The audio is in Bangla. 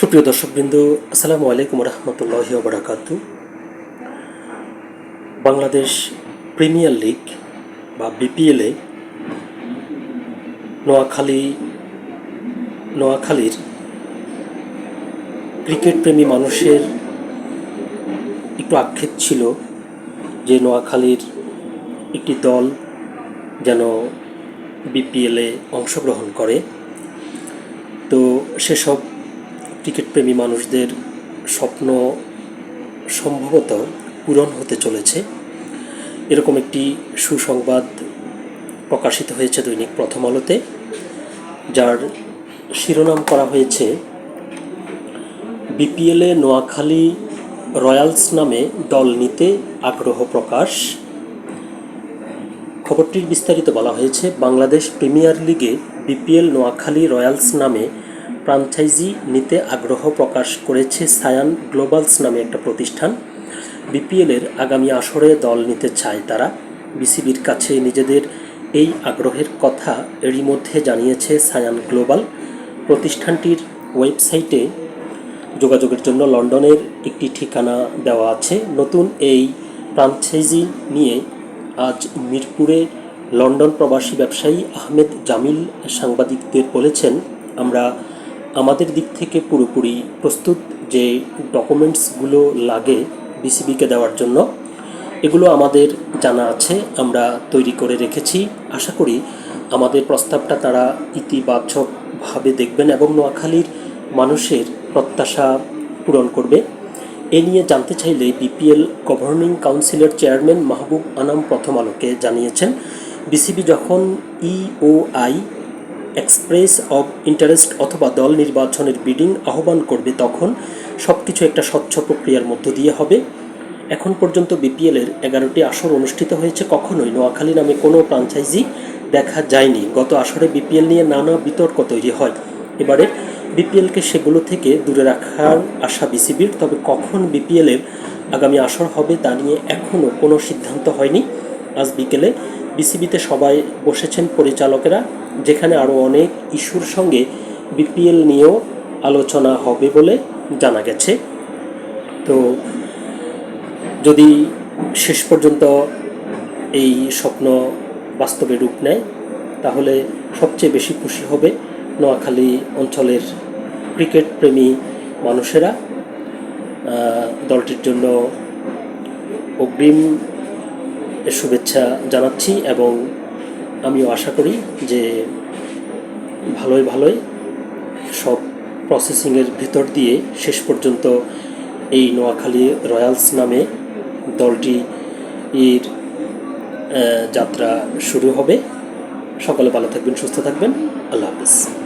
সুপ্রিয় দর্শকবৃন্দ, আসসালামু আলাইকুম রহমতুল্লাহ বারাকাতু বাংলাদেশ প্রিমিয়ার লিগ বা বিপিএলে নোয়াখালী, নোয়াখালীর ক্রিকেট প্রেমী মানুষের একটু আক্ষেপ ছিল যে নোয়াখালীর একটি দল যেন বিপিএলে অংশগ্রহণ করে। তো সেসব ক্রিকেট প্রেমী মানুষদের স্বপ্ন সম্ভবত পূরণ হতে চলেছে। এরকম একটি সুসংবাদ প্রকাশিত হয়েছে দৈনিক প্রথম আলোতে, যার শিরোনাম করা হয়েছে, বিপিএলে নোয়াখালী রয়্যালস নামে দল নিতে আগ্রহ প্রকাশ। খবরটির বিস্তারিত বলা হয়েছে, বাংলাদেশ প্রিমিয়ার লিগে বিপিএল নোয়াখালী রয়্যালস নামে ফ্রাঞ্চাইজি নিতে আগ্রহ প্রকাশ করেছে সায়ান গ্লোবালস নামে একটা প্রতিষ্ঠান। বিপিএলের আগামী আসরে দল নিতে চায় তারা। বিসিবির কাছে নিজেদের এই আগ্রহের কথা এরই মধ্যে জানিয়েছে সায়ান গ্লোবাল। প্রতিষ্ঠানটির ওয়েবসাইটে যোগাযোগের জন্য লন্ডনের একটি ঠিকানা দেওয়া আছে। নতুন এই ফ্রাঞ্চাইজি নিয়ে আজ মিরপুরে লন্ডন প্রবাসী ব্যবসায়ী আহমেদ জামিল সাংবাদিকদের বলেছেন, আমরা আমাদের দিক থেকে পুরোপুরি প্রস্তুত যে ডকুমেন্টসগুলো লাগে বিসিবিকে দেওয়ার জন্য, এগুলো আমাদের জানা আছে, আমরা তৈরি করে রেখেছি। আশা করি আমাদের প্রস্তাবটা তারা ইতিবাচকভাবে দেখবেন এবং নোয়াখালীর মানুষের প্রত্যাশা পূরণ করবে। এ নিয়ে জানতে চাইলে বিপিএল গভর্নিং কাউন্সিলের চেয়ারম্যান মাহবুব আনাম প্রথম আলোকে জানিয়েছেন, বিসিবি যখন ইওআই এক্সপ্রেস অব ইন্টারেস্ট অথবা দল নির্বাচনের বিডিং আহ্বান করবে তখন সব কিছু একটা স্বচ্ছ প্রক্রিয়ার মধ্য দিয়ে হবে। এখন পর্যন্ত বিপিএলের এগারোটি আসর অনুষ্ঠিত হয়েছে। কখনোই নোয়াখালী নামে কোনো ফ্রাঞ্চাইজি দেখা যায়নি। গত আসরে বিপিএল নিয়ে নানা বিতর্ক তৈরি হয়। এবারে বিপিএলকে সেগুলো থেকে দূরে রাখার আশা বিসিবির। তবে কখন বিপিএলের আগামী আসর হবে তা নিয়ে এখনও কোনো সিদ্ধান্ত হয়নি। আজ বিকেলে বিসিবিতে সবাই বসেছেন পরিচালকেরা, যেখানে আরও অনেক ইস্যুর সঙ্গে বিপিএল নিয়েও আলোচনা হবে বলে জানা গেছে। তো যদি শেষ পর্যন্ত এই স্বপ্ন বাস্তবে রূপ নেয়, তাহলে সবচেয়ে বেশি খুশি হবে নোয়াখালী অঞ্চলের ক্রিকেট প্রেমী মানুষেরা। দলটির জন্য অগ্রিম শুভেচ্ছা জানাচ্ছি এবং আমিও আশা করি যে ভালোই ভালোই সব প্রসেসিংয়ের ভিতর দিয়ে শেষ পর্যন্ত এই নোয়াখালী রয়্যালস নামে দলটি এর যাত্রা শুরু হবে। সকলে ভালো থাকবেন, সুস্থ থাকবেন। আল্লাহ হাফিজ।